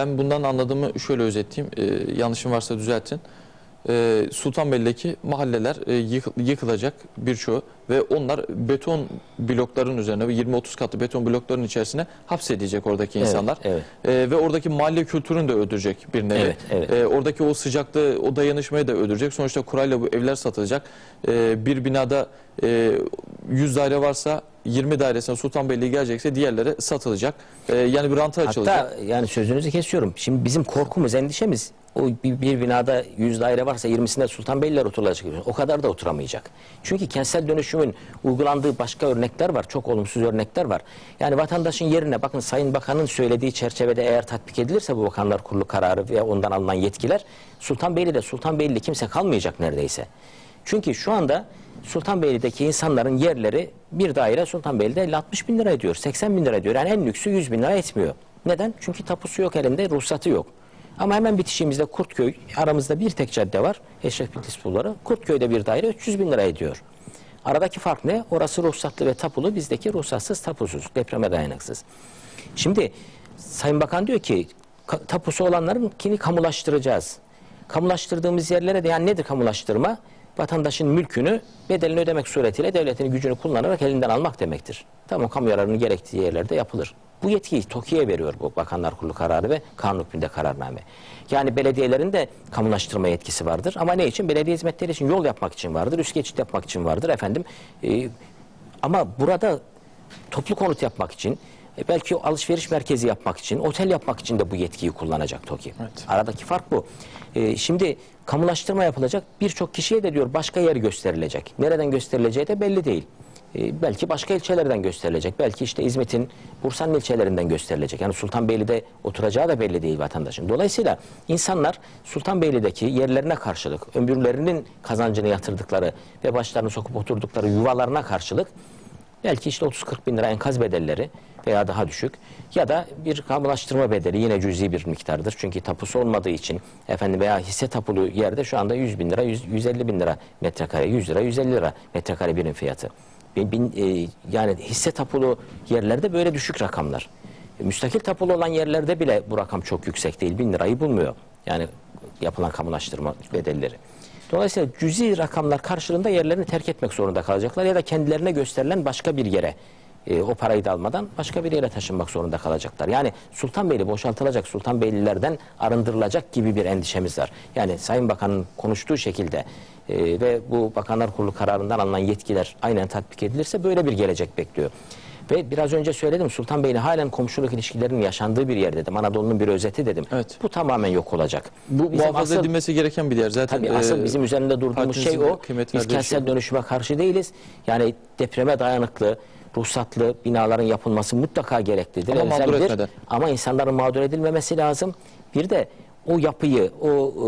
Ben bundan anladığımı şöyle özetleyeyim. E, yanlışım varsa düzeltin. E, Sultanbeyli'deki mahalleler e, yıkı- yıkılacak birçoğu ve onlar beton blokların üzerine ve 20-30 katlı beton blokların içerisine hapsedecek oradaki Evet, insanlar. evet. E, ve oradaki mahalle kültürünü de öldürecek bir nevi. Evet, evet. E, oradaki o sıcaklığı, o dayanışmayı da öldürecek. Sonuçta kurayla bu evler satılacak. E, bir binada e, 100 daire varsa 20 dairesine Sultanbeyli gelecekse diğerleri satılacak. E, yani bir ranta açılacak. Hatta yani sözünüzü kesiyorum. Şimdi bizim korkumuz, endişemiz o bir, bir binada 100 daire varsa 20'sinde Sultanbeyliler oturulacak. O kadar da oturamayacak. Çünkü kentsel dönüşümün uygulandığı başka örnekler var. Çok olumsuz örnekler var. Yani vatandaşın yerine bakın Sayın Bakan'ın söylediği çerçevede eğer tatbik edilirse bu Bakanlar Kurulu kararı ve ondan alınan yetkiler Sultanbeyli'de Sultanbeyli'de kimse kalmayacak neredeyse. Çünkü şu anda Sultanbeyli'deki insanların yerleri bir daire Sultanbeyli'de 50-60 bin lira ediyor, 80 bin lira ediyor. Yani en lüksü 100 bin lira etmiyor. Neden? Çünkü tapusu yok elinde, ruhsatı yok. Ama hemen bitişimizde Kurtköy, aramızda bir tek cadde var, Eşref Bitlis Bulvarı. Kurtköy'de bir daire 300 bin lira ediyor. Aradaki fark ne? Orası ruhsatlı ve tapulu, bizdeki ruhsatsız, tapusuz, depreme dayanıksız. Şimdi Sayın Bakan diyor ki tapusu olanların kini kamulaştıracağız. Kamulaştırdığımız yerlere de yani nedir kamulaştırma? Vatandaşın mülkünü bedelini ödemek suretiyle devletin gücünü kullanarak elinden almak demektir. Tamam kamu yararının gerektiği yerlerde yapılır. Bu yetkiyi TOKİ'ye veriyor bu Bakanlar Kurulu kararı ve kanun hükmünde kararname. Yani belediyelerin de kamulaştırma yetkisi vardır. Ama ne için? Belediye hizmetleri için yol yapmak için vardır, üst geçit yapmak için vardır efendim. Ee, ama burada toplu konut yapmak için, e, belki alışveriş merkezi yapmak için, otel yapmak için de bu yetkiyi kullanacak TOKİ. Evet. Aradaki fark bu. E, şimdi kamulaştırma yapılacak. Birçok kişiye de diyor başka yer gösterilecek. Nereden gösterileceği de belli değil. E, belki başka ilçelerden gösterilecek. Belki işte İzmit'in, Bursa'nın ilçelerinden gösterilecek. Yani Sultanbeyli'de oturacağı da belli değil vatandaşın. Dolayısıyla insanlar Sultanbeyli'deki yerlerine karşılık, ömürlerinin kazancını yatırdıkları ve başlarını sokup oturdukları yuvalarına karşılık Belki işte 30-40 bin lira enkaz bedelleri veya daha düşük ya da bir kamulaştırma bedeli yine cüzi bir miktardır. Çünkü tapusu olmadığı için efendim veya hisse tapulu yerde şu anda 100 bin lira, 100, 150 bin lira metrekare, 100 lira, 150 lira metrekare birim fiyatı. Bin, bin, e, yani hisse tapulu yerlerde böyle düşük rakamlar. Müstakil tapulu olan yerlerde bile bu rakam çok yüksek değil. Bin lirayı bulmuyor. Yani yapılan kamulaştırma bedelleri. Dolayısıyla cüzi rakamlar karşılığında yerlerini terk etmek zorunda kalacaklar ya da kendilerine gösterilen başka bir yere e, o parayı da almadan başka bir yere taşınmak zorunda kalacaklar. Yani Sultanbeyli boşaltılacak, Sultanbeylilerden arındırılacak gibi bir endişemiz var. Yani Sayın Bakan'ın konuştuğu şekilde e, ve bu Bakanlar Kurulu kararından alınan yetkiler aynen tatbik edilirse böyle bir gelecek bekliyor. Ve biraz önce söyledim Sultanbeyli halen komşuluk ilişkilerinin yaşandığı bir yer dedim. Anadolu'nun bir özeti dedim. Evet. Bu tamamen yok olacak. Bu Bizim muhafaza asıl- edilmesi gereken bir yer. Zaten Tabii asıl e, bizim üzerinde durduğumuz şey o. Biz kentsel dönüşüme karşı değiliz. Yani depreme dayanıklı, ruhsatlı binaların yapılması mutlaka gereklidir. Ama mağdur etmeden. Ama insanların mağdur edilmemesi lazım. Bir de o yapıyı, o e,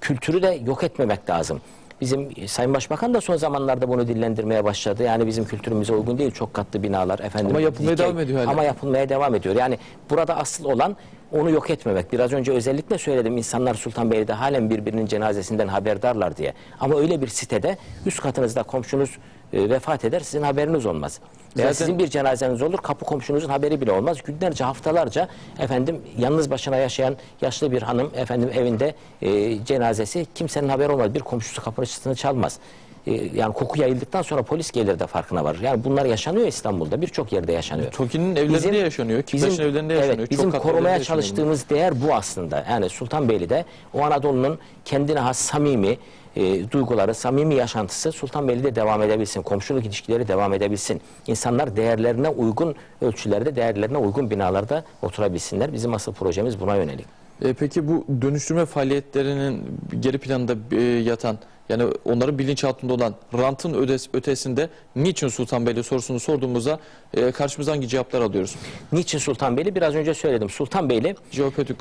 kültürü de yok etmemek lazım. Bizim Sayın Başbakan da son zamanlarda bunu dillendirmeye başladı. Yani bizim kültürümüze uygun değil çok katlı binalar efendim. Ama yapılmaya dikey- devam ediyor hala. Ama yapılmaya devam ediyor. Yani burada asıl olan onu yok etmemek. Biraz önce özellikle söyledim insanlar Sultanbeyli'de halen birbirinin cenazesinden haberdarlar diye. Ama öyle bir sitede üst katınızda komşunuz e, vefat eder sizin haberiniz olmaz. Zaten- sizin bir cenazeniz olur kapı komşunuzun haberi bile olmaz. Günlerce haftalarca efendim yalnız başına yaşayan yaşlı bir hanım efendim evinde e, cenazesi kimsenin haberi olmaz. Bir komşusu kapısını çalmaz. E, yani koku yayıldıktan sonra polis gelir de farkına varır. Yani bunlar yaşanıyor İstanbul'da birçok yerde yaşanıyor. TOKİ'nin evlerinde yaşanıyor, Kiptaş'ın evlerinde yaşanıyor, Evet, çok bizim korumaya çalıştığımız değer bu aslında. Yani Sultanbeyli'de o Anadolu'nun kendine has samimi e, duyguları, samimi yaşantısı Sultanbeyli'de devam edebilsin. Komşuluk ilişkileri devam edebilsin. İnsanlar değerlerine uygun ölçülerde, değerlerine uygun binalarda oturabilsinler. Bizim asıl projemiz buna yönelik. E, peki bu dönüştürme faaliyetlerinin geri planında e, yatan yani onların bilinçaltında olan rantın ödes, ötesinde niçin Sultanbeyli sorusunu sorduğumuzda e, karşımıza hangi cevaplar alıyoruz? Niçin Sultanbeyli? Biraz önce söyledim. Sultanbeyli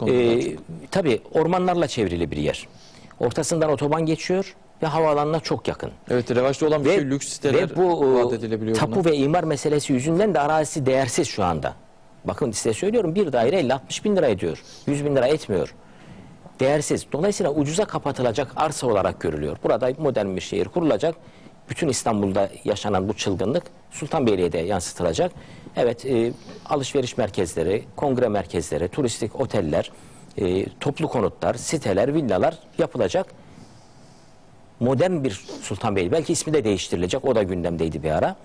e, tabii ormanlarla çevrili bir yer. Ortasından otoban geçiyor ve havaalanına çok yakın. evet revaçta olan bir şey lüks siteler ve bu e, vaat edilebiliyor tapu buna. ve imar meselesi yüzünden de arazisi değersiz şu anda. Bakın size söylüyorum bir daire 50-60 bin lira ediyor. 100 bin lira etmiyor. Değersiz. Dolayısıyla ucuza kapatılacak arsa olarak görülüyor. Burada modern bir şehir kurulacak. Bütün İstanbul'da yaşanan bu çılgınlık Sultanbeyli'ye de yansıtılacak. Evet e, alışveriş merkezleri, kongre merkezleri, turistik oteller, e, toplu konutlar, siteler, villalar yapılacak. Modern bir Sultanbeyli. Belki ismi de değiştirilecek. O da gündemdeydi bir ara.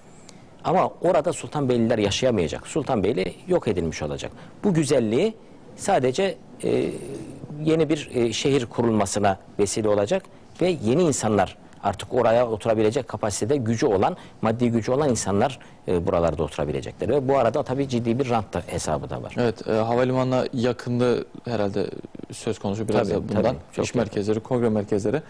Ama orada Sultanbeyliler yaşayamayacak. Sultanbeyli yok edilmiş olacak. Bu güzelliği sadece e, yeni bir e, şehir kurulmasına vesile olacak ve yeni insanlar artık oraya oturabilecek kapasitede gücü olan, maddi gücü olan insanlar e, buralarda oturabilecekler. Ve bu arada tabii ciddi bir rant da hesabı da var. Evet, e, havalimanına yakınlığı herhalde söz konusu biraz Tabii, da bundan. tabii, İş merkezleri, kongre merkezleri.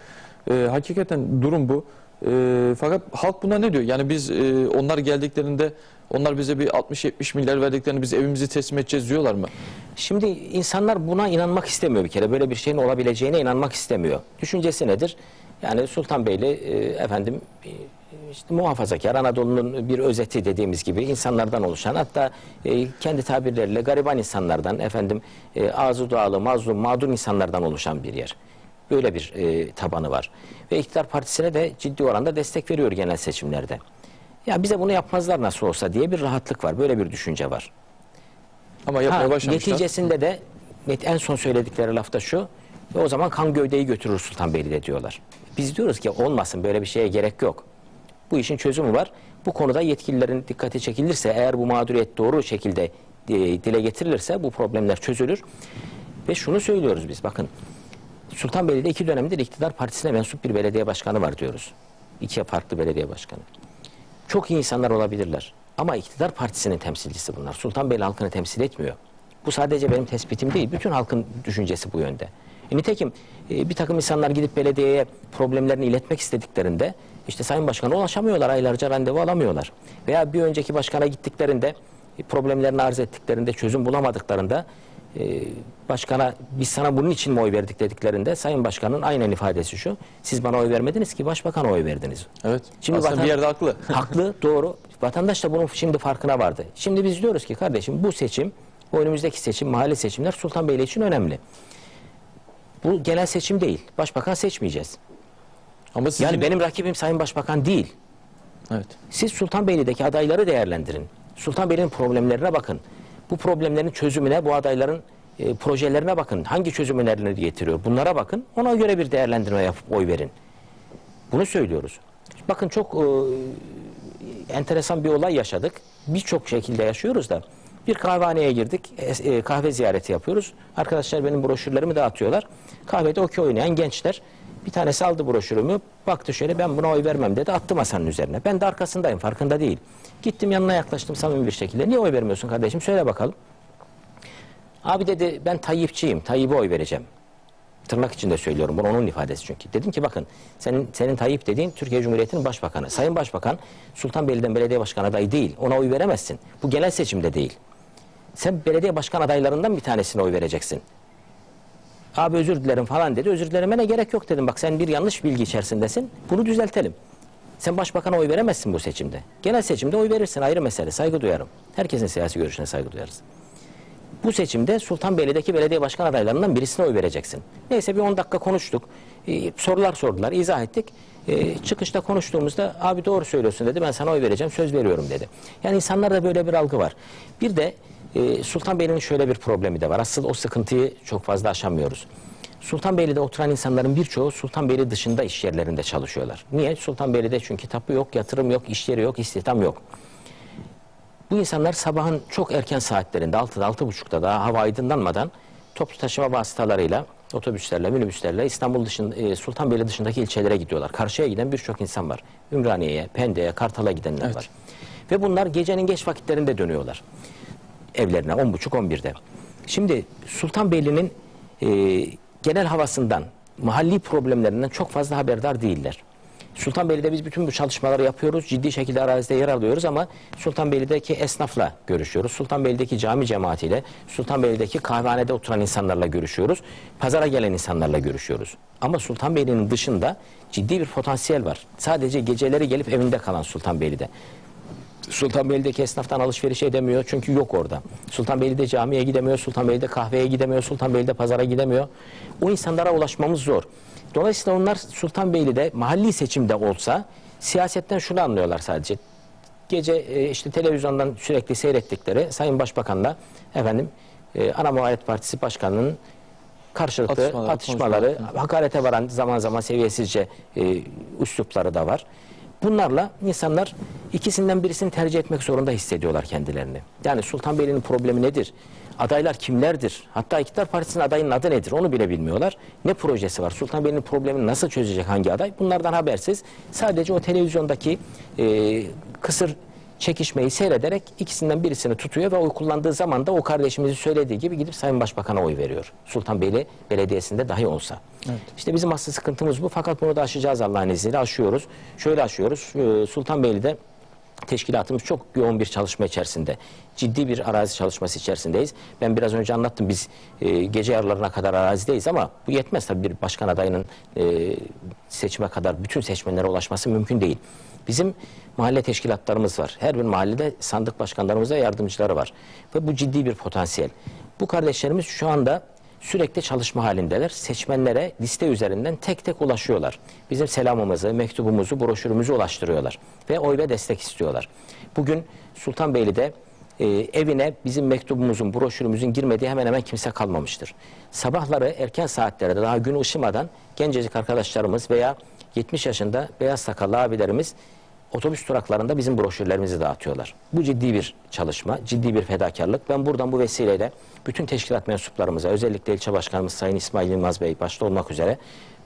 E, hakikaten durum bu. E, fakat halk buna ne diyor? Yani biz e, onlar geldiklerinde onlar bize bir 60-70 milyar verdiklerini biz evimizi teslim edeceğiz diyorlar mı? Şimdi insanlar buna inanmak istemiyor bir kere. Böyle bir şeyin olabileceğine inanmak istemiyor. Düşüncesi nedir? Yani Sultanbeyli e, efendim e, işte muhafazakar Anadolu'nun bir özeti dediğimiz gibi insanlardan oluşan hatta e, kendi tabirleriyle gariban insanlardan efendim e, ağzı dualı, mazlum, mağdur insanlardan oluşan bir yer. Böyle bir e, tabanı var. Ve iktidar partisine de ciddi oranda destek veriyor genel seçimlerde. Ya bize bunu yapmazlar nasıl olsa diye bir rahatlık var. Böyle bir düşünce var. Ama yapmaya Ha, başlamışlar. neticesinde de en son söyledikleri lafta şu. Ve o zaman kan gövdeyi götürür Sultanbeyli'de diyorlar. Biz diyoruz ki olmasın böyle bir şeye gerek yok. Bu işin çözümü var. Bu konuda yetkililerin dikkati çekilirse eğer bu mağduriyet doğru şekilde e, dile getirilirse bu problemler çözülür. Ve şunu söylüyoruz biz bakın. Sultanbeyli'de iki dönemdir iktidar partisine mensup bir belediye başkanı var diyoruz. İki farklı belediye başkanı. Çok iyi insanlar olabilirler. Ama iktidar partisinin temsilcisi bunlar. Sultanbeyli halkını temsil etmiyor. Bu sadece benim tespitim değil. Bütün halkın düşüncesi bu yönde. Nitekim e, bir takım insanlar gidip belediyeye problemlerini iletmek istediklerinde işte Sayın Başkan'a ulaşamıyorlar. Aylarca randevu alamıyorlar. Veya bir önceki başkana gittiklerinde e, problemlerini arz ettiklerinde çözüm bulamadıklarında e, başkana biz sana bunun için mi oy verdik dediklerinde Sayın Başkan'ın aynen ifadesi şu. Siz bana oy vermediniz ki başbakana oy verdiniz. Evet. Şimdi Aslında vatan- bir yerde haklı. Haklı, doğru. Vatandaş da bunun şimdi farkına vardı. Şimdi biz diyoruz ki kardeşim bu seçim, bu önümüzdeki seçim, mahalle seçimler Sultanbeyli için önemli. Bu genel seçim değil. Başbakan seçmeyeceğiz. Ama sizin... Yani benim rakibim Sayın Başbakan değil. Evet. Siz Sultanbeyli'deki adayları değerlendirin. Sultanbeyli'nin problemlerine bakın. Bu problemlerin çözümüne, bu adayların e, projelerine bakın. Hangi çözüm önerileri getiriyor? Bunlara bakın. Ona göre bir değerlendirme yapıp oy verin. Bunu söylüyoruz. Bakın çok e, enteresan bir olay yaşadık. Birçok şekilde yaşıyoruz da. Bir kahvehaneye girdik. e, e, kahve ziyareti yapıyoruz. Arkadaşlar benim broşürlerimi dağıtıyorlar. Kahvede okey oynayan gençler. Bir tanesi aldı broşürümü. Baktı şöyle ben buna oy vermem dedi. Attı masanın üzerine. Ben de arkasındayım farkında değil. Gittim yanına yaklaştım samimi bir şekilde. Niye oy vermiyorsun kardeşim? Söyle bakalım. Abi dedi ben Tayyipçiyim. Tayyip'e oy vereceğim. Tırnak içinde söylüyorum bunu onun ifadesi çünkü. Dedim ki bakın senin senin Tayyip dediğin Türkiye Cumhuriyeti'nin başbakanı. Sayın Başbakan Sultanbeyli'den belediye başkan adayı değil. Ona oy veremezsin. Bu genel seçimde değil. Sen belediye başkan adaylarından bir tanesine oy vereceksin. Abi özür dilerim falan dedi. Özür dilemene gerek yok dedim. Bak sen bir yanlış bilgi içerisindesin. Bunu düzeltelim. Sen başbakana oy veremezsin bu seçimde. Genel seçimde oy verirsin ayrı mesele. Saygı duyarım. Herkesin siyasi görüşüne saygı duyarız. Bu seçimde Sultanbeyli'deki belediye başkan adaylarından birisine oy vereceksin. Neyse bir 10 dakika konuştuk. Ee, sorular sordular, izah ettik. Ee, çıkışta konuştuğumuzda abi doğru söylüyorsun dedi. Ben sana oy vereceğim, söz veriyorum dedi. Yani insanlarda böyle bir algı var. Bir de e, Sultanbeyli'nin şöyle bir problemi de var. Asıl o sıkıntıyı çok fazla aşamıyoruz. Sultanbeyli'de oturan insanların birçoğu Sultanbeyli dışında iş yerlerinde çalışıyorlar. Niye? Sultanbeyli'de çünkü tapu yok, yatırım yok, iş yeri yok, istihdam yok. Bu insanlar sabahın çok erken saatlerinde 6'da 6.30'da daha hava aydınlanmadan toplu taşıma vasıtalarıyla otobüslerle, minibüslerle İstanbul dışında, e, Sultanbeyli dışındaki ilçelere gidiyorlar. Karşıya giden birçok insan var. Ümraniye'ye, Pendik'e, Kartal'a gidenler Evet. var. Ve bunlar gecenin geç vakitlerinde dönüyorlar. Evlerine 10.30-11'de. Şimdi Sultanbeyli'nin e, genel havasından, mahalli problemlerinden çok fazla haberdar değiller. Sultanbeyli'de biz bütün bu çalışmaları yapıyoruz. Ciddi şekilde arazide yer alıyoruz ama Sultanbeyli'deki esnafla görüşüyoruz. Sultanbeyli'deki cami cemaatiyle, Sultanbeyli'deki kahvehanede oturan insanlarla görüşüyoruz. Pazara gelen insanlarla görüşüyoruz. Ama Sultanbeyli'nin dışında ciddi bir potansiyel var. Sadece geceleri gelip evinde kalan Sultanbeyli'de. Sultanbeyli'deki esnaftan alışveriş edemiyor çünkü yok orada. Sultanbeyli'de camiye gidemiyor, Sultanbeyli'de kahveye gidemiyor, Sultanbeyli'de pazara gidemiyor. O insanlara ulaşmamız zor. Dolayısıyla onlar Sultanbeyli'de mahalli seçimde olsa siyasetten şunu anlıyorlar sadece. Gece e, işte televizyondan sürekli seyrettikleri Sayın Başbakan'la efendim e, Ana Muhalefet Partisi Başkanı'nın karşılıklı Atışmalar, atışmaları, konuşmalar. hakarete varan zaman zaman seviyesizce e, üslupları da var. Bunlarla insanlar ikisinden birisini tercih etmek zorunda hissediyorlar kendilerini. Yani Sultanbeyli'nin problemi nedir? Adaylar kimlerdir? Hatta iktidar partisinin adayının adı nedir? Onu bile bilmiyorlar. Ne projesi var? Sultanbeyli'nin problemini nasıl çözecek hangi aday? Bunlardan habersiz. Sadece o televizyondaki e, kısır çekişmeyi seyrederek ikisinden birisini tutuyor ve oy kullandığı zaman da o kardeşimizin söylediği gibi gidip Sayın Başbakan'a oy veriyor. Sultanbeyli Belediyesi'nde dahi olsa. İşte bizim asıl sıkıntımız bu. Fakat bunu da aşacağız Allah'ın izniyle. Aşıyoruz. Şöyle aşıyoruz. Ee, Sultanbeyli'de teşkilatımız çok yoğun bir çalışma içerisinde. Ciddi bir arazi çalışması içerisindeyiz. Ben biraz önce anlattım biz e, gece yarılarına kadar arazideyiz ama bu yetmez tabii bir başkan adayının e, seçime kadar bütün seçmenlere ulaşması mümkün değil. Bizim mahalle teşkilatlarımız var. Her bir mahallede sandık başkanlarımız ve yardımcıları var. Ve bu ciddi bir potansiyel. Bu kardeşlerimiz şu anda sürekli çalışma halindeler. Seçmenlere liste üzerinden tek tek ulaşıyorlar. Bizim selamımızı, mektubumuzu, broşürümüzü ulaştırıyorlar. Ve oy ve destek istiyorlar. Bugün Sultanbeyli'de e, evine bizim mektubumuzun, broşürümüzün girmediği hemen hemen kimse kalmamıştır. Sabahları erken saatlerde daha gün ışımadan gencecik arkadaşlarımız veya 70 yaşında beyaz sakallı abilerimiz otobüs duraklarında bizim broşürlerimizi dağıtıyorlar. Bu ciddi bir çalışma, ciddi bir fedakarlık. Ben buradan bu vesileyle bütün teşkilat mensuplarımıza, özellikle ilçe başkanımız Sayın İsmail Yılmaz Bey başta olmak üzere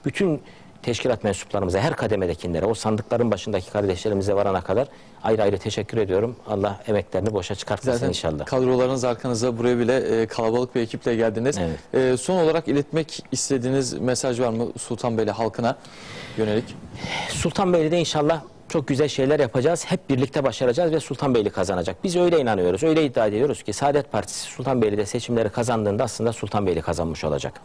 bütün teşkilat mensuplarımıza, her kademedekilere, o sandıkların başındaki kardeşlerimize varana kadar ayrı ayrı teşekkür ediyorum. Allah emeklerini boşa çıkartmasın Zaten inşallah. kadrolarınız arkanızda buraya bile e, kalabalık bir ekiple geldiniz. Evet. E, son olarak iletmek istediğiniz mesaj var mı Sultanbeyli halkına yönelik? Sultanbeyli'de inşallah çok güzel şeyler yapacağız. Hep birlikte başaracağız ve Sultanbeyli kazanacak. Biz öyle inanıyoruz. Öyle iddia ediyoruz ki Saadet Partisi Sultanbeyli'de seçimleri kazandığında aslında Sultanbeyli kazanmış olacak.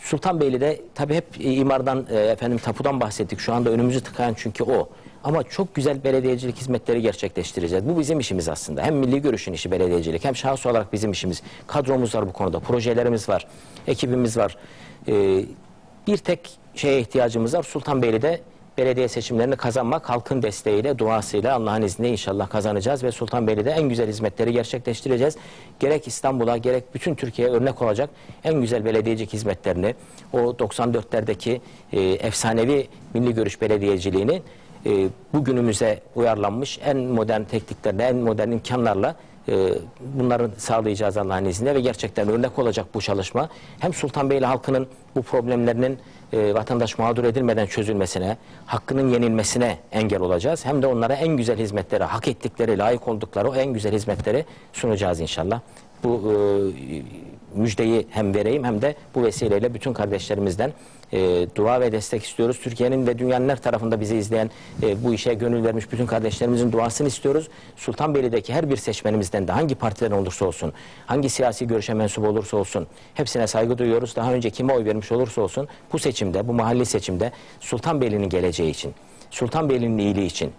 Sultanbeyli'de tabii hep imardan, e, efendim tapudan bahsettik. Şu anda önümüzü tıkayan çünkü o. Ama çok güzel belediyecilik hizmetleri gerçekleştireceğiz. Bu bizim işimiz aslında. Hem milli görüşün işi belediyecilik hem şahıs olarak bizim işimiz. Kadromuz var bu konuda, projelerimiz var, ekibimiz var. Ee, bir tek şeye ihtiyacımız var. Sultanbeyli'de belediye seçimlerini kazanmak halkın desteğiyle, duasıyla Allah'ın izniyle inşallah kazanacağız ve Sultanbeyli'de en güzel hizmetleri gerçekleştireceğiz. Gerek İstanbul'a gerek bütün Türkiye'ye örnek olacak en güzel belediyecilik hizmetlerini, o 94'lerdeki e, efsanevi milli görüş belediyeciliğini e, bugünümüze uyarlanmış en modern tekniklerle, en modern imkanlarla e, bunları sağlayacağız Allah'ın izniyle ve gerçekten örnek olacak bu çalışma. Hem Sultanbeyli halkının bu problemlerinin e, vatandaş mağdur edilmeden çözülmesine, hakkının yenilmesine engel olacağız. Hem de onlara en güzel hizmetleri, hak ettikleri, layık oldukları o en güzel hizmetleri sunacağız inşallah. Bu e, müjdeyi hem vereyim hem de bu vesileyle bütün kardeşlerimizden e, dua ve destek istiyoruz. Türkiye'nin ve dünyanın her tarafında bizi izleyen e, bu işe gönül vermiş bütün kardeşlerimizin duasını istiyoruz. Sultanbeyli'deki her bir seçmenimizden de hangi partiden olursa olsun, hangi siyasi görüşe mensup olursa olsun hepsine saygı duyuyoruz. Daha önce kime oy vermiş olursa olsun bu seçimde, bu mahalli seçimde Sultanbeyli'nin geleceği için, Sultanbeyli'nin iyiliği için,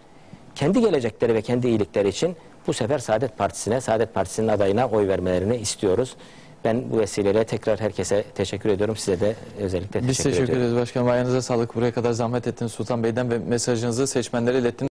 kendi gelecekleri ve kendi iyilikleri için bu sefer Saadet Partisi'ne, Saadet Partisi'nin adayına oy vermelerini istiyoruz. Ben bu vesileyle tekrar herkese teşekkür ediyorum. Size de özellikle teşekkür Biz teşekkür ediyorum. ederiz başkanım. Ayağınıza sağlık. Buraya kadar zahmet ettiniz Sultan Bey'den ve mesajınızı seçmenlere ilettiniz.